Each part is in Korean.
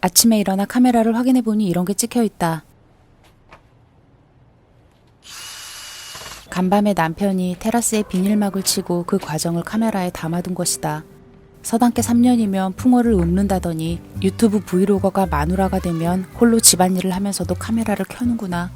아침에 일어나 카메라를 확인해 보니 이런 게 찍혀 있다. 간밤에 남편이 테라스에 비닐막을 치고 그 과정을 카메라에 담아둔 것이다. 서당계 3년이면 풍어를 읊는다더니 유튜브 브이로거가 마누라가 되면 홀로 집안일을 하면서도 카메라를 켜는구나.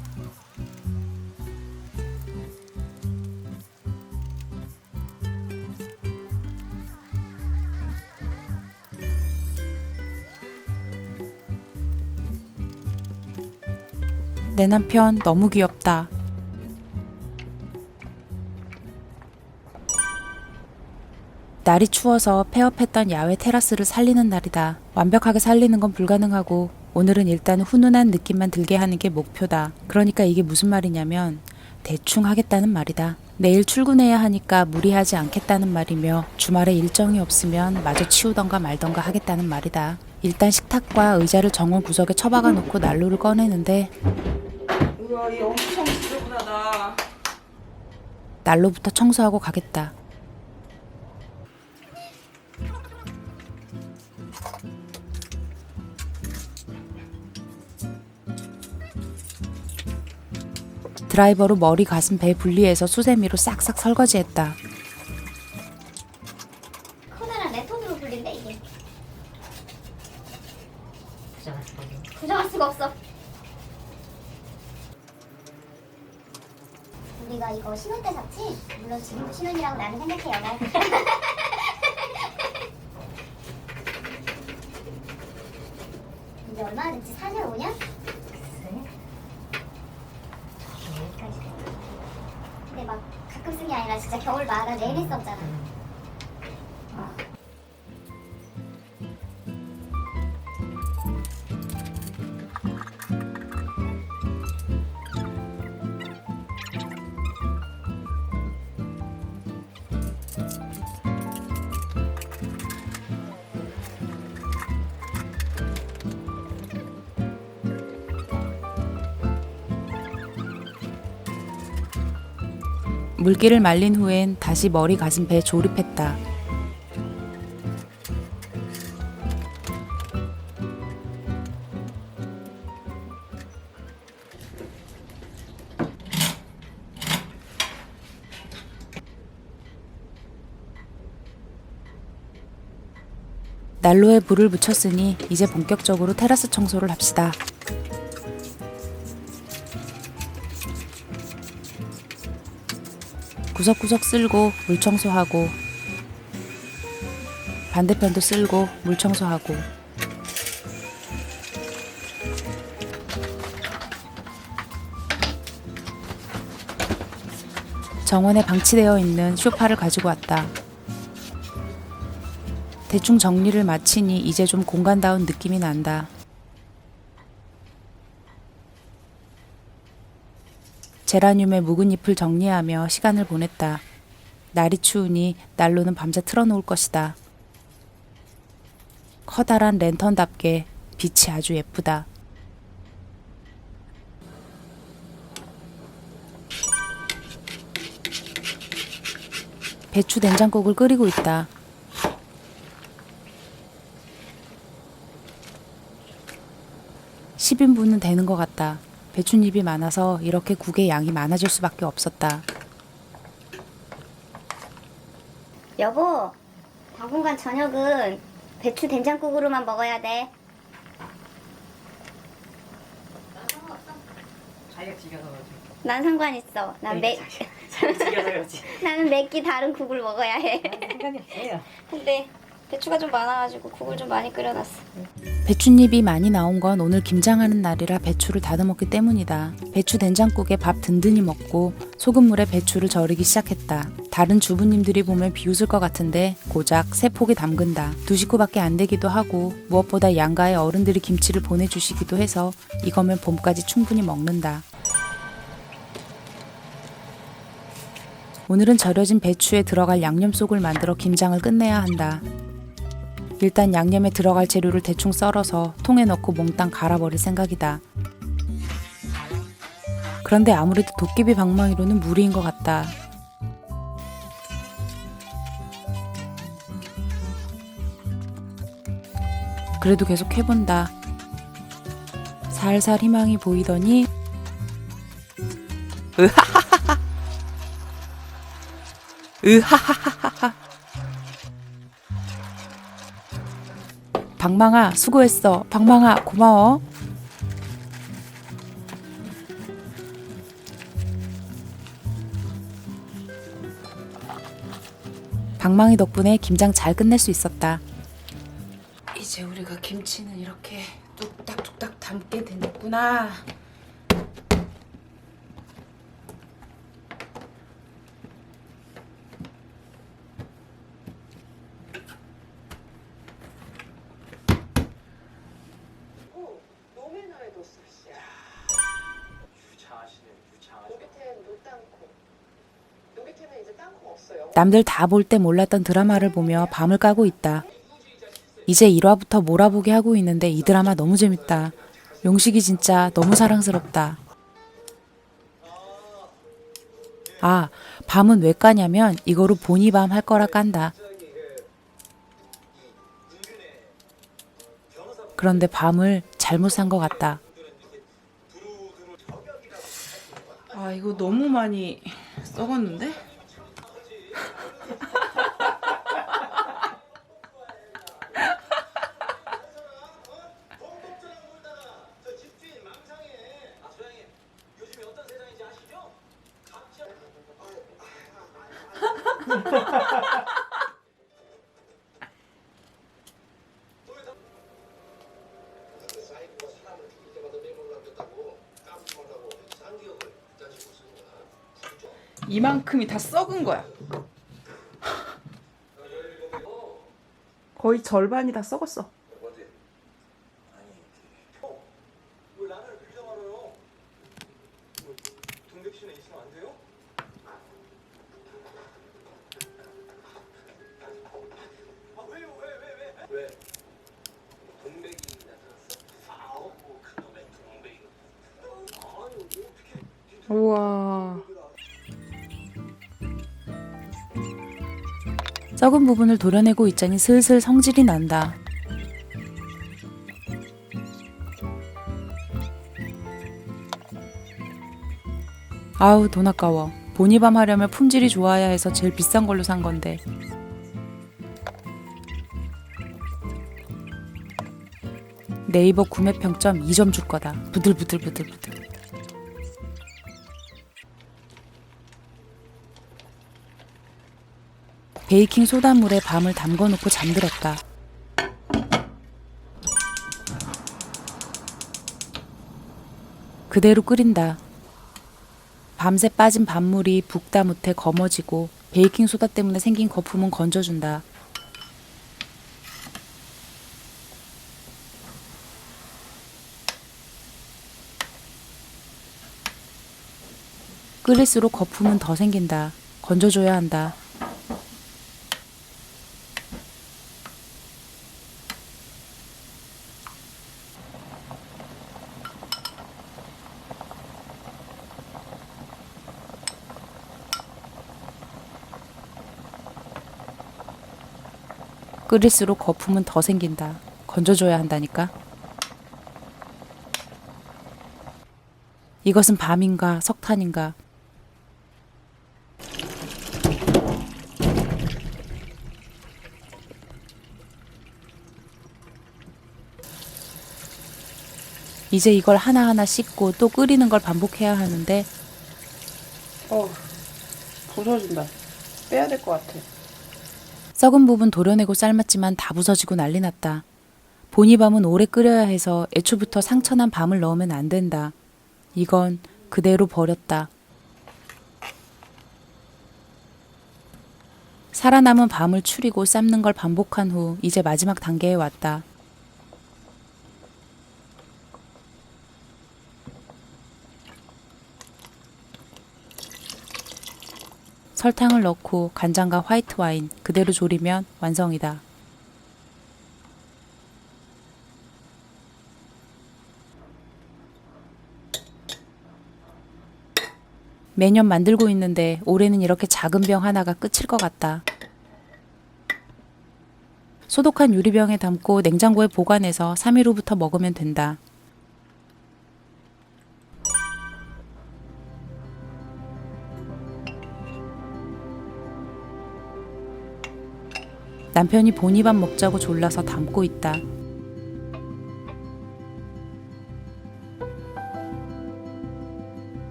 내 남편 너무 귀엽다. 날이 추워서 폐업했던 야외 테라스를 살리는 날이다. 완벽하게 살리는 건 불가능하고 오늘은 일단 훈훈한 느낌만 들게 하는 게 목표다. 그러니까 이게 무슨 말이냐면 대충 하겠다는 말이다. 내일 출근해야 하니까 무리하지 않겠다는 말이며 주말에 일정이 없으면 마저 치우던가 말던가 하겠다는 말이다. 일단 식탁과 의자를 정원 구석에 처박아 놓고 난로를 꺼내는데 얘 엄청 지저분하다 난로부터 청소하고 가겠다. 드라이버로 머리, 가슴, 배 분리해서 수세미로 싹싹 설거지했다. 커다란 내 톤으로 불린대 이게 부정할 수가 없네. 부정할 수가 없어 우리가 이거 신혼 때 샀지? 물론 지금도 신혼이라고 나는 생각해요 난 이제 얼마나 됐지? 4년 5년? 글쎄. 여기까지 됐다. 근데 막 가끔 쓴 게 아니라 진짜 겨울 마다 내내 썼잖아 물기를 말린 후엔 다시 머리, 가슴, 배 조립했다. 난로에 불을 붙였으니 이제 본격적으로 테라스 청소를 합시다. 구석구석 쓸고 물 청소하고 반대편도 쓸고 물 청소하고 정원에 방치되어 있는 쇼파를 가지고 왔다. 대충 정리를 마치니 이제 좀 공간다운 느낌이 난다. 제라늄의 묵은 잎을 정리하며 시간을 보냈다. 날이 추우니 난로는 밤새 틀어놓을 것이다. 커다란 랜턴답게 빛이 아주 예쁘다. 배추 된장국을 끓이고 있다. (10인분은) 되는 것 같다. 배춧잎이 많아서 이렇게 국의 양이 많아질 수밖에 없었다. 여보 당분간 저녁은 배추 된장국으로만 먹어야 돼 난 상관 있어. 난 매, 자기가 지겨서 그렇지 나는 매끼 다른 국을 먹어야 해. 상관이 없어요 근데 배추가 좀 많아가지고 국을 좀 많이 끓여놨어. 배춧잎이 많이 나온 건 오늘 김장하는 날이라 배추를 다듬었기 때문이다. 배추 된장국에 밥 든든히 먹고 소금물에 배추를 절이기 시작했다. 다른 주부님들이 보면 비웃을 것 같은데 고작 세 포기 담근다. 두 식구밖에 안 되기도 하고 무엇보다 양가의 어른들이 김치를 보내주시기도 해서 이거면 봄까지 충분히 먹는다. 오늘은 절여진 배추에 들어갈 양념 속을 만들어 김장을 끝내야 한다. 일단 양념에 들어갈 재료를 대충 썰어서 통에 넣고 몽땅 갈아버릴 생각이다. 그런데 아무래도 도깨비 방망이로는 무리인 것 같다. 그래도 계속 해본다. 살살 희망이 보이더니 으하하하하 으하하하하 방망아 수고했어. 방망아 고마워. 방망이 덕분에 김장 잘 끝낼 수 있었다. 이제 우리가 김치는 이렇게 뚝딱뚝딱 담게 되는구나 노메너에도 쓰시. 유창하시네요. 유창하시네. 노비텐 노땅콩. 노비텐은 이제 땅콩 없어요. 남들 다 볼 때 몰랐던 드라마를 보며 밤을 까고 있다. 이제 1화부터 몰아보게 하고 있는데 이 드라마 너무 재밌다. 용식이 진짜 너무 사랑스럽다. 아, 밤은 왜 까냐면 이거로 보니 밤 할 거라 깐다. 그런데 밤을 잘못 산 것 같다. 아 이거 너무 많이 썩었는데? 이만큼이 다 썩은 거야. 거의 절반이 다 썩었어. 우와. 썩은 부분을 도려내고 있자니 슬슬 성질이 난다. 아우 돈 아까워. 보니밤 하려면 품질이 좋아야 해서 제일 비싼 걸로 산 건데. 네이버 구매 평점 2점 줄 거다. 부들부들부들부들. 베이킹 소다물에 밤을 담궈 놓고 잠들었다. 그대로 끓인다. 밤새 빠진 밥물이 붓다 못해 검어지고 베이킹 소다 때문에 생긴 거품은 건져준다. 끓일수록 거품은 더 생긴다. 건져줘야 한다. 끓일수록 거품은 더 생긴다. 건져줘야 한다니까. 이것은 밤인가 석탄인가. 이제 이걸 하나하나 씻고 또 끓이는 걸 반복해야 하는데 어 부서진다. 빼야 될 것 같아. 썩은 부분 도려내고 삶았지만 다 부서지고 난리 났다. 보니밤은 오래 끓여야 해서 애초부터 상처난 밤을 넣으면 안 된다. 이건 그대로 버렸다. 살아남은 밤을 추리고 삶는 걸 반복한 후 이제 마지막 단계에 왔다. 설탕을 넣고 간장과 화이트 와인 그대로 졸이면 완성이다. 매년 만들고 있는데 올해는 이렇게 작은 병 하나가 끝일 것 같다. 소독한 유리병에 담고 냉장고에 보관해서 3일 후부터 먹으면 된다. 남편이 보니밥 먹자고 졸라서 담고 있다.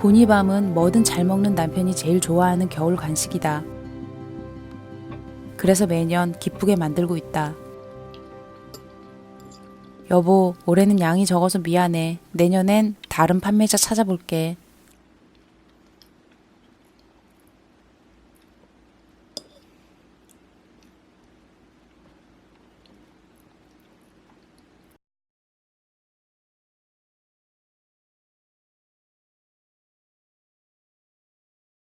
보니밤은 뭐든 잘 먹는 남편이 제일 좋아하는 겨울 간식이다. 그래서 매년 기쁘게 만들고 있다. 여보, 올해는 양이 적어서 미안해. 내년엔 다른 판매자 찾아볼게.